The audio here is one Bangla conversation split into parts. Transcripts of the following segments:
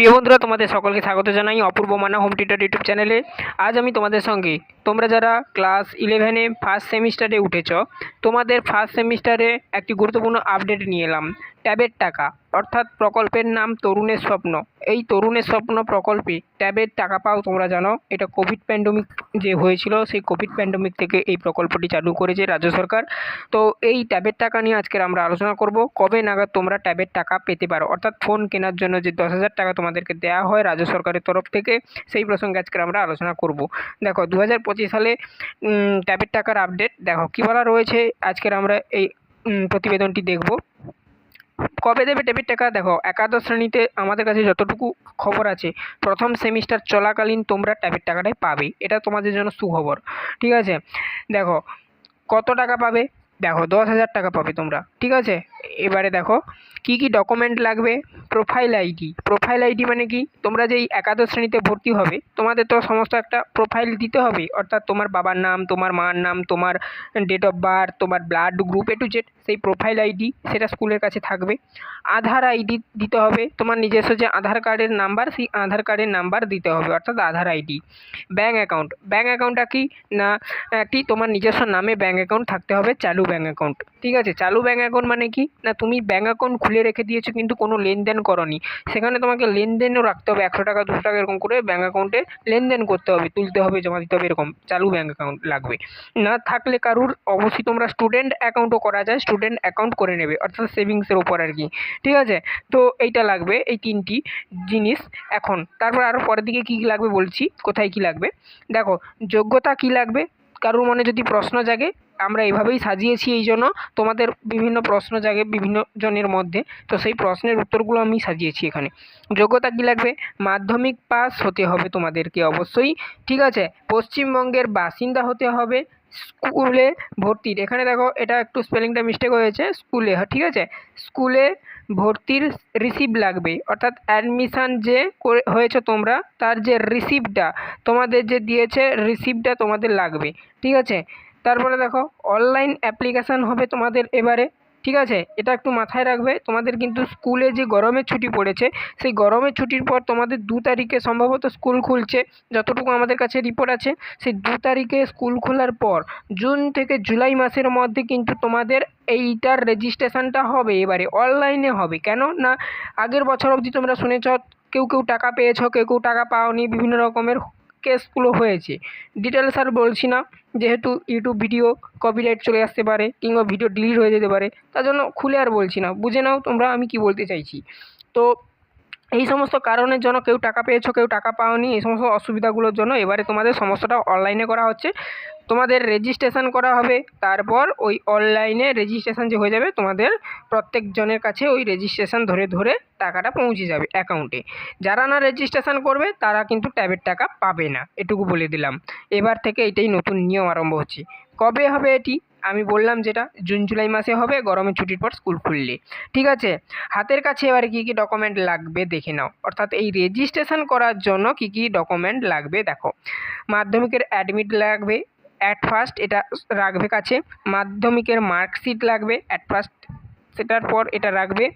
প্রিয় বন্ধুরা, তোমাদের সকলকে স্বাগত জানাই অপূর্ব মানা হোম টিটার ইউটিউব চ্যানেলে। আজ আমি তোমাদের সঙ্গে, তোমরা যারা ক্লাস ইলেভেনে ফার্স্ট সেমিস্টারে উঠেছ, তোমাদের ফার্স্ট সেমিস্টারে একটি গুরুত্বপূর্ণ আপডেট নিয়ে এলাম। ট্যাবের টাকা। অর্থাৎ প্রকল্পের নাম তরুণের স্বপ্ন। এই তরুণের স্বপ্ন প্রকল্পে ট্যাবের টাকা পাও তোমরা জানো। এটা কোভিড প্যান্ডেমিক যে হয়েছিল, সেই কোভিড প্যান্ডেমিক থেকে এই প্রকল্পটি চালু করেছে রাজ্য সরকার। তো এই ট্যাবের টাকা নিয়ে আজকের আমরা আলোচনা করব। কবে নাগাদ তোমরা ট্যাবের টাকা পেতে পারো? অর্থাৎ ফোন কেনার জন্য যে দশ হাজার টাকা তোমাদেরকে দেওয়া হয় রাজ্য সরকারের তরফ থেকে, সেই প্রসঙ্গে আজকের আমরা আলোচনা করব। দেখো দু হাজার পঁচিশ সালে ট্যাবের টাকার আপডেট দেখো, কী বলা রয়েছে? আজকের আমরা এই প্রতিবেদনটি দেখব। কবে দেবে ডেবিট টাকা? দেখো, একাদশ শ্রেণীতে আমাদের কাছে যতটুকু খবর আছে, প্রথম সেমিস্টার চলাকালীন তোমরা ট্যাবের টাকাটাই পাবে। এটা তোমাদের জন্য সুখবর। ঠিক আছে? দেখো, কত টাকা পাবে? দেখো, দশ হাজার টাকা পাবে তোমরা। ঠিক আছে? এবারে দেখো, কি কি ডকুমেন্ট লাগবে? প্রোফাইল আইডি প্রোফাইল আইডি মানে কি? তোমরা যেই একাদশ শ্রেণীতে ভর্তি হবে, তোমাদের তো সমস্ত একটা প্রোফাইল দিতে হবে। অর্থাৎ তোমার বাবার নাম, তোমার মার নাম, তোমার ডেট অফ বার্থ তোমার blood group A to Z সেই প্রোফাইল আইডি সেটা স্কুলের কাছে থাকবে। আধার আইডি দিতে হবে, তোমার নিজস্ব যে আধার কার্ডের নাম্বার সেই আধার কার্ডের নাম্বার দিতে হবে, অর্থাৎ Aadhaar ID bank account bank অ্যাকাউন্টটা কি? না একটি তোমার নিজস্ব নামে ব্যাঙ্ক অ্যাকাউন্ট থাকতে হবে, চালু ব্যাঙ্ক অ্যাকাউন্ট ঠিক আছে? চালু ব্যাঙ্ক অ্যাকাউন্ট মানে কি? না, তুমি ব্যাঙ্ক অ্যাকাউন্ট খুলে রেখে দিয়েছ কিন্তু কোনো লেনদেন করনি। সেখানে তোমাকে লেনদেনও রাখতে হবে, একশো টাকা, দুশো টাকা এরকম করে ব্যাঙ্ক অ্যাকাউন্টে লেনদেন করতে হবে, তুলতে হবে, জমা দিতে হবে, এরকম চালু ব্যাঙ্ক অ্যাকাউন্ট লাগবে। না থাকলে কারুর, অবশ্যই তোমরা স্টুডেন্ট অ্যাকাউন্টও করা যায় স্টুডেন্ট অ্যাকাউন্ট করে নেবে, অর্থাৎ সেভিংসের ওপর আর কি। ঠিক আছে? তো এইটা লাগবে, এই তিনটি জিনিস এখন। তারপর আরও পরের দিকে কী কী লাগবে বলছি, কোথায় কী লাগবে? দেখো, যোগ্যতা কী লাগবে? কারোর মনে যদি প্রশ্ন জাগে আমরা এভাবেই সাজিয়েছি এই জন্য তোমাদের বিভিন্ন প্রশ্ন জাগে বিভিন্ন জনের মধ্যে। তো সেই প্রশ্নের উত্তরগুলো আমি সাজিয়েছি এখানে। যোগ্যতা কী লাগবে? মাধ্যমিক পাস হতে হবে তোমাদেরকে অবশ্যই, ঠিক আছে? পশ্চিমবঙ্গের বাসিন্দা হতে হবে স্কুলে ভর্তির। এখানে দেখো, এটা একটু স্পেলিংটা মিস্টেক হয়েছে, স্কুলে, ঠিক আছে? স্কুলে ভর্তির রিসিভ লাগবে। অর্থাৎ অ্যাডমিশান যে করে, হয়েছে তোমরা, তার যে রিসিপ্টটা তোমাদের যে দিয়েছে রিসিপ্টটা তোমাদের লাগবে, ঠিক আছে? তারপরে দেখো অনলাইন অ্যাপ্লিকেশান হবে তোমাদের এবারে, ঠিক আছে? এটা একটু মাথায় রাখবে, তোমাদের কিন্তু স্কুলে যে গরমের ছুটি পড়েছে, সেই গরমের ছুটির পর তোমাদের দু তারিখে সম্ভবত স্কুল খুলছে, যতটুকু আমাদের কাছে রিপোর্ট আছে, সেই দু তারিখে স্কুল খোলার পর, জুন থেকে জুলাই মাসের মধ্যে কিন্তু তোমাদের এইটার রেজিস্ট্রেশনটা হবে এবারে অনলাইনে হবে। কেন? না, আগের বছর অবধি তোমরা শুনেছ, কেউ কেউ টাকা পেয়েছ, কেউ কেউ টাকা পাওনি, বিভিন্ন রকমের কেসগুলো হয়েছে। ডিটেলস আর বলছি না, যেহেতু ইউটিউব ভিডিও কপিরাইট চলে আসতে পারে কিংবা ভিডিও ডিলিট হয়ে যেতে পারে, তার জন্য খুলে আর বলছি না। বুঝে নাও তোমরা আমি কি বলতে চাইছি। তো এই সমস্ত কারণের জন্য কেউ টাকা পেয়েছ, কেউ টাকা পাওনি, এই সমস্ত অসুবিধাগুলোর জন্য এবারে তোমাদের সমস্যাটা অনলাইনে করা হচ্ছে। তোমাদের রেজিস্ট্রেশন করা হবে, তারপর ওই অনলাইনে রেজিস্ট্রেশন যে হয়ে যাবে, তোমাদের প্রত্যেকজনের কাছে ওই রেজিস্ট্রেশন ধরে ধরে টাকাটা পৌঁছে যাবে অ্যাকাউন্টে যারা না রেজিস্ট্রেশন করবে, তারা কিন্তু ট্যাবের টাকা পাবে না, এটুকু বলে দিলাম। এবার থেকে এটাই নতুন নিয়ম আরম্ভ হচ্ছে। কবে হবে এটি? আমি বললাম যেটা, জুন, জুলাই মাসে হবে, গরমের ছুটির পর স্কুল খুললে। ঠিক আছে? হাতের কাছে এবারে কী কী ডকুমেন্ট লাগবে দেখে নাও। অর্থাৎ এই রেজিস্ট্রেশন করার জন্য কী কী ডকুমেন্ট লাগবে দেখো। মাধ্যমিকের অ্যাডমিট লাগবে অ্যাট ফার্স্ট এটা রাখবে কাছে। মাধ্যমিকের মার্কশিট লাগবে অ্যাট ফার্স্ট সেটার পর এটা রাখবে।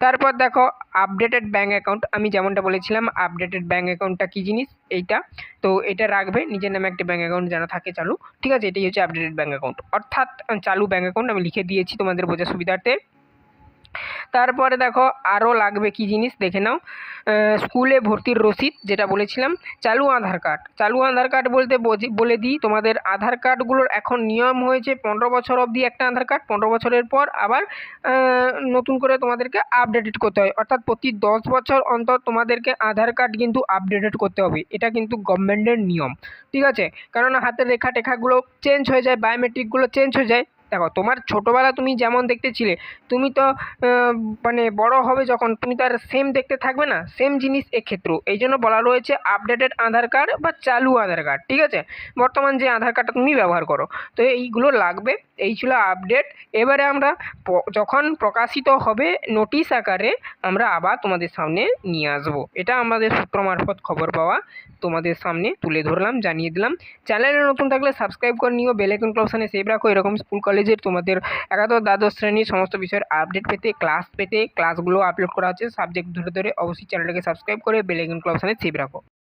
তারপর দেখো আপডেটেড ব্যাঙ্ক অ্যাকাউন্ট আমি যেমনটা বলেছিলাম আপডেটেড ব্যাঙ্ক অ্যাকাউন্টটা কী জিনিস? এইটা। তো এটা রাখবে, নিজের নামে একটা ব্যাঙ্ক অ্যাকাউন্ট যেন থাকে চালু। ঠিক আছে? এটাই হচ্ছে আপডেটেড ব্যাঙ্ক অ্যাকাউন্ট অর্থাৎ, চালু ব্যাঙ্ক অ্যাকাউন্ট আমি লিখে দিয়েছি তোমাদের বোঝার সুবিধার্থে। তারপরে দেখো আরও লাগবে কি জিনিস? দেখে নাও। স্কুলে ভর্তির রসিদ যেটা বলেছিলাম, চালু আধার কার্ড। চালু আধার কার্ড বলতে বলে দিই তোমাদের আধার কার্ডগুলোর এখন নিয়ম হয়েছে পনেরো বছর অবধি একটা আধার কার্ড, পনেরো বছরের পর আবার নতুন করে তোমাদেরকে আপডেটেড করতে হয়। অর্থাৎ প্রতি দশ বছর অন্তর তোমাদেরকে আধার কার্ড কিন্তু আপডেটেড করতে হবে। এটা কিন্তু গভর্নমেন্টের নিয়ম। ঠিক আছে? কারণ হাতের রেখা টেখাগুলো চেঞ্জ হয়ে যায় বায়োমেট্রিকগুলো চেঞ্জ হয়ে যায়। দেখো, তোমার ছোটোবেলা তুমি যেমন দেখতে ছিলে তুমি তো মানে বড় হবে যখন, তুমি তো আর সেম দেখতে থাকবে না সেম জিনিস এক্ষেত্রেও। এই জন্য বলা রয়েছে আপডেটেড আধার কার্ড বা চালু আধার কার্ড ঠিক আছে? বর্তমান যে আধার কার্ডটা তুমি ব্যবহার করো। তো এইগুলো লাগবে, এই ছিল আপডেট এবারে আমরা যখন প্রকাশিত হবে নোটিশ আকারে, আমরা আবার তোমাদের সামনে নিয়ে আসব। এটা আমাদের সূত্র মারফত খবর পাওয়া তোমাদের সামনে তুলে ধরলাম, জানিয়ে দিলাম। চ্যানেলে নতুন থাকলে সাবস্ক্রাইব করে নিও বেল আইকন অপশানে সেভ রাখো, এরকম স্কুল কলেজ কলেজের তোমাদের একাদশ, দ্বাদশ শ্রেণির সমস্ত বিষয়ের আপডেট পেতে ক্লাস পেতে ক্লাসগুলো আপলোড করা হচ্ছে সাবজেক্ট ধরে ধরে অবশ্যই চ্যানেলটাকে সাবস্ক্রাইব করে বেলাইকন ক্লাব অপশানে রাখো।